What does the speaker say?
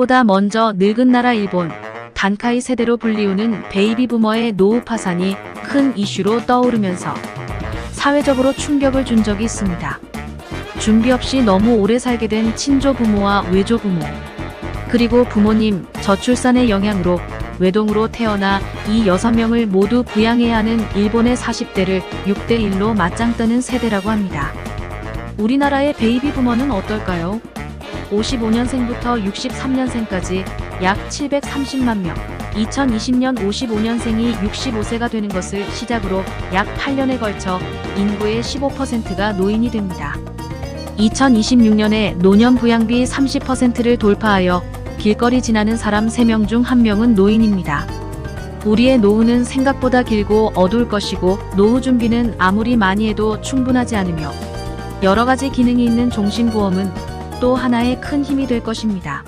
무엇보다 먼저 늙은 나라 일본, 단카이 세대로 불리우는 베이비 부머의 노후 파산이 큰 이슈로 떠오르면서 사회적으로 충격을 준 적이 있습니다. 준비 없이 너무 오래 살게 된 친조 부모와 외조 부모, 그리고 부모님 저출산의 영향으로 외동으로 태어나 이 6명을 모두 부양해야 하는 일본의 40대를 6대1로 맞짱 뜨는 세대라고 합니다. 우리나라의 베이비 부머는 어떨까요? 55년생부터 63년생까지 약 730만 명, 2020년 55년생이 65세가 되는 것을 시작으로 약 8년에 걸쳐 인구의 15%가 노인이 됩니다. 2026년에 노년 부양비 30%를 돌파하여 길거리 지나는 사람 3명 중 1명은 노인입니다. 우리의 노후는 생각보다 길고 어두울 것이고 노후 준비는 아무리 많이 해도 충분하지 않으며 여러 가지 기능이 있는 종신보험은 또 하나의 큰 힘이 될 것입니다.